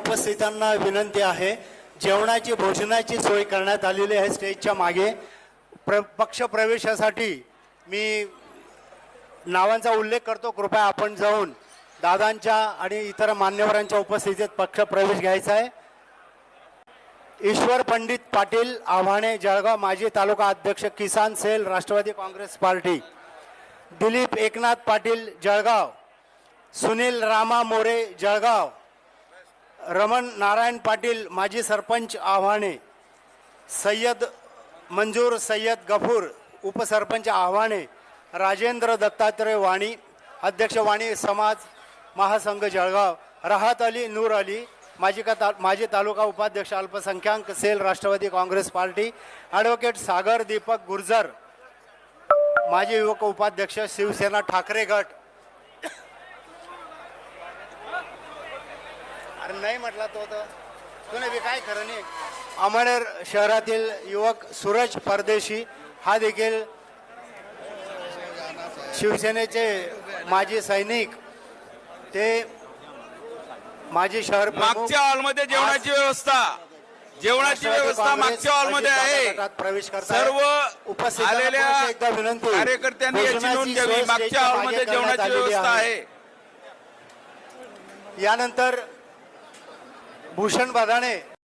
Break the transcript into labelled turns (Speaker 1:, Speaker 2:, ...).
Speaker 1: उपस्थितांना विनंती आहे जेवणाची भोजनाची सोय करण्यात आलेली आहे स्टेजच्या मागे. प्र पक्ष प्रवेशासाठी मी नावांचा उल्लेख करतो कृपया आपण जाऊन दादांच्या आणि इतर मान्यवरांच्या उपस्थितीत पक्ष प्रवेश घ्यायचा आहे. ईश्वर पंडित पाटील आव्हाणे जळगाव माजी तालुका अध्यक्ष किसान सेल राष्ट्रवादी काँग्रेस पार्टी. दिलीप एकनाथ पाटील जळगाव. सुनील रामा मोरे जळगाव. रमण नारायण पाटील माजी सरपंच आव्हाणे सय्यद मंजूर सय्यद गफूर उपसरपंच आव्हाणे राजेंद्र दत्तात्रय वाणी अध्यक्ष वाणी समाज महासंघ जळगाव राहत अली नूर अली माजी का ता माजी तालुका उपाध्यक्ष अल्पसंख्याक cell Rashtravadi Congress party advocate Sagar Deepak Gurjar माजी युवक उपाध्यक्ष शिवसेना ठाकरे गट अरे नाही म्हटला तो तर. तू नाही काय खरं नाही. अमळनेर शहरातील युवक सूरज परदेशी हा देखील शिवसेनेचे माजी सैनिक. ते माजी शहर
Speaker 2: मागच्या हॉलमध्ये जेवणाची व्यवस्था. जेवणाची व्यवस्था मागच्या हॉलमध्ये आहे.
Speaker 1: प्रवेश.
Speaker 2: सर्व
Speaker 1: उपस्थितांना
Speaker 2: आलेल्या
Speaker 1: विनंती.
Speaker 2: कार्यकर्त्यांनी याची नोंद घ्यावी. मागच्या हॉलमध्ये जेवणाची व्यवस्था.
Speaker 1: आहे. यानंतर ભૂષણ બાદાણે